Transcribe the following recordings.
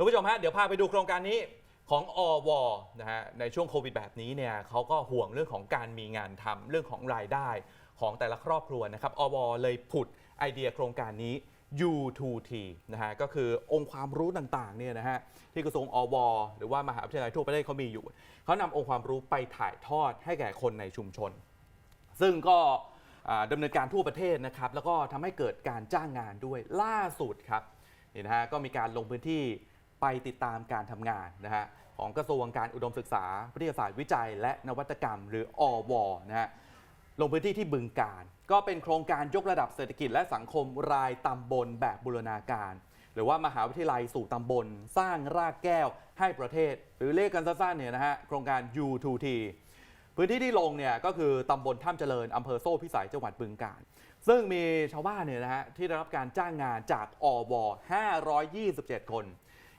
ท่านผู้ชมฮะเดี๋ยวพาไปดูโครงการนี้ของอวนะฮะในช่วงโควิดแบบนี้เนี่ยเขาก็ห่วงเรื่องของการมีงานทำเรื่องของรายได้ของแต่ละครอบครัวนะครับอวเลยผุดไอเดียโครงการนี้ U2T นะฮะก็คือองค์ความรู้ต่างๆเนี่ยนะฮะที่กระทรวงอว หรือว่ามหาวิทยาลัยทั่วประเทศเขามีอยู่ เขานำองค์ความรู้ไปถ่ายทอดให้แก่คนในชุมชน ซึ่งก็อ่าดำเนินการทั่วประเทศนะครับแล้วก็ทำให้เกิดการจ้างงานด้วยล่าสุดครับนี่นะฮะก็มีการลงพื้นที่ ไปติดตามการทำงานนะฮะของกระทรวงการอุดมศึกษาวิทยาศาสตร์วิจัย และนวัตกรรม หรืออวนะฮะลงพื้นที่ที่บึงการ ก็เป็นโครงการยกระดับเศรษฐกิจและสังคมรายตำบลแบบบูรณาการ หรือว่ามหาวิทยาลัยสู่ตำบล สร้างรากแก้วให้ประเทศ หรือเลขกันสั้นๆเนี่ยนะฮะโครงการ U2T พื้นที่ที่ลงเนี่ยก็คือตำบลท่ามเจริญอำเภอโซ่พิสัยจังหวัดบึงกาฬซึ่งมีชาวบ้านเนี่ยนะฮะที่ได้รับการจ้างงานจากอว527 คน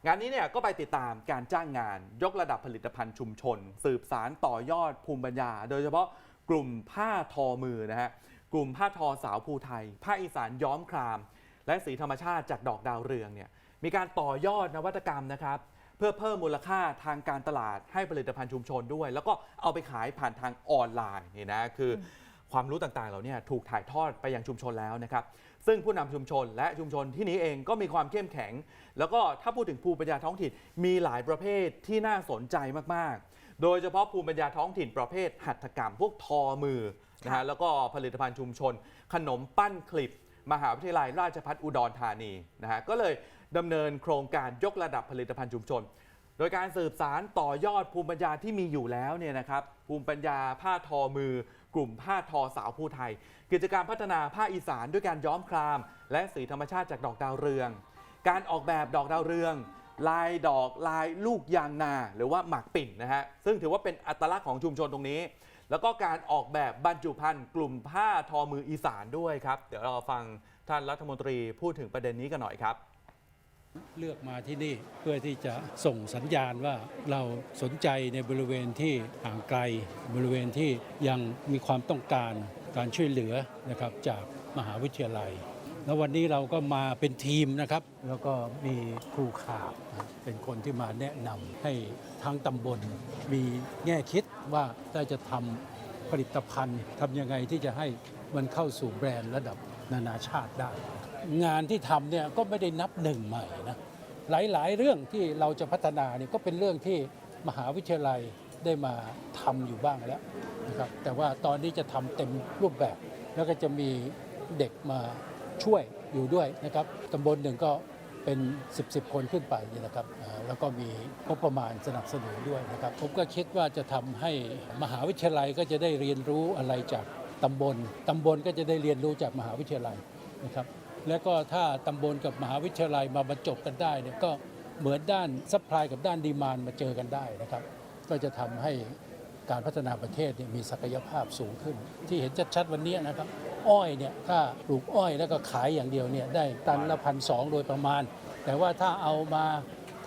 งานนี้เนี่ยก็ไปติดตามการจ้างงานยกระดับผลิตภัณฑ์ชุมชน สืบสารต่อยอดภูมิปัญญา โดยเฉพาะกลุ่มผ้าทอมือนะฮะกลุ่มผ้าทอสาวภูไทยผ้าอีสานย้อมคราม และสีธรรมชาติจากดอกดาวเรืองเนี่ยมีการต่อยอดนวัตกรรมนะครับเพื่อเพิ่มมูลค่าทางการตลาดให้ผลิตภัณฑ์ชุมชนด้วย แล้วก็เอาไปขายผ่านทางออนไลน์นี่นะคืออ ความรู้ต่างๆเหล่านี้ถูกถ่ายทอดไปยังชุมชนแล้วนะครับ ซึ่งผู้นำชุมชนและชุมชนที่นี้เองก็มีความเข้มแข็ง แล้วก็ถ้าพูดถึงภูมิปัญญาท้องถิ่นมีหลายประเภทที่น่าสนใจมากๆ โดยเฉพาะภูมิปัญญาท้องถิ่นประเภทหัตถกรรม พวกทอมือนะฮะแล้วก็ผลิตภัณฑ์ชุมชน ขนมปั้นคลิป มหาวิทยาลัยราชภัฏอุดรธานีนะฮะก็เลยดำเนินโครงการยกระดับผลิตภัณฑ์ชุมชนโดยการสืบสารต่อยอดภูมิปัญญาที่มีอยู่แล้วเนี่ยนะครับภูมิปัญญาผ้าทอมือ กลุ่มผ้าทอสาวภูไทย กิจกรรมพัฒนาผ้าอีสานด้วยการย้อมคราม และสีธรรมชาติจากดอกดาวเรือง การออกแบบดอกดาวเรือง ลายดอกลายลูกยางนา หรือว่าหมากปิ่นนะฮะซึ่งถือว่าเป็นอัตลักษณ์ของชุมชนตรงนี้ แล้วก็การออกแบบบรรจุภัณฑ์กลุ่มผ้าทอมืออีสานด้วยครับ เดี๋ยวเราฟังท่านรัฐมนตรีพูดถึงประเด็นนี้กันหน่อยครับ เลือกมาที่นี่เพื่อที่จะส่งสัญญาณว่าเราสนใจในบริเวณที่ห่างไกล บริเวณที่ยังมีความต้องการการช่วยเหลือนะครับจากมหาวิทยาลัย แล้ววันนี้เราก็มาเป็นทีมนะครับ แล้วก็มีครูข่าบนะเป็นคนที่มาแนะนำให้ทั้งตำบล มีแง่คิดว่าถ้าจะทำผลิตภัณฑ์ทำยังไงที่จะให้มันเข้าสู่แบรนด์ระดับนานาชาติได้ งานที่ทำเนี่ยก็ไม่ได้นับหนึ่งใหม่นะหลายๆ เรื่องที่เราจะพัฒนาเนี่ยก็เป็นเรื่องที่มหาวิทยาลัยได้มาทำอยู่บ้างแล้วนะครับแต่ว่าตอนนี้จะทำเต็มรูปแบบ แล้วก็จะมีเด็กมาช่วยอยู่ด้วยนะครับตำบลหนึ่งก็เป็น 10บสคนขึ้นไปนี่นะครับแล้วก็มีงบประมาณสนับสนุนด้วยนะครับผมก็คิดว่าจะทำให้มหาวิทยาลัยก็จะได้เรียนรู้อะไรจากตำบลตำบลก็จะได้เรียนรู้จากมหาวิทยาลัยนะครับ แล้วก็ถ้าตำบลกับมหาวิทยาลัยมาบรรจบกันได้เนี่ยก็เหมือนด้านซัพพลายกับด้านดีมานมาเจอกันได้นะครับ ก็จะทำให้การพัฒนาประเทศเนี่ยมีศักยภาพสูงขึ้น ที่เห็นชัดๆวันนี้นะครับ อ้อยเนี่ยถ้าปลูกอ้อยแล้วก็ขายอย่างเดียวเนี่ยได้ตันละพันสองโดยประมาณ แต่ว่าถ้าเอามา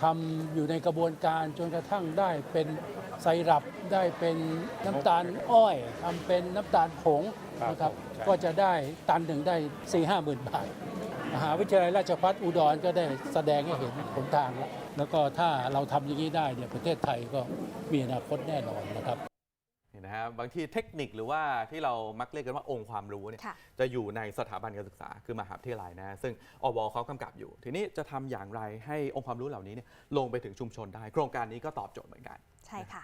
ทำอยู่ในกระบวนการจนกระทั่งได้เป็นไซรัปได้เป็นน้ำตาลอ้อยทำเป็นน้ำตาลผงนะครับก็จะได้ตันหนึ่งได้4ี่ห้าหมื่นบาท มหาวิทยาลัยราชภัฏอุดรก็ได้แสดงให้เห็นผลทางแล้วแล้วก็ถ้าเราทำอย่างนี้ได้เนี่ยประเทศไทยก็มีอนาคตแน่นอนนะครับนี่นะฮะบางทีเทคนิคหรือว่าที่เรามักเรียกกันว่าองค์ความรู้เนี่ยค่ะจะอยู่ในสถาบันการศึกษาคือมหาวิทยาลัยนะซึ่งอวเขากำกับอยู่ ทีนี้จะทำอย่างไรให้องค์ความรู้เหล่านี้เนี่ยลงไปถึงชุมชนได้ โครงการนี้ก็ตอบโจทย์เหมือนกัน ใช่ค่ะ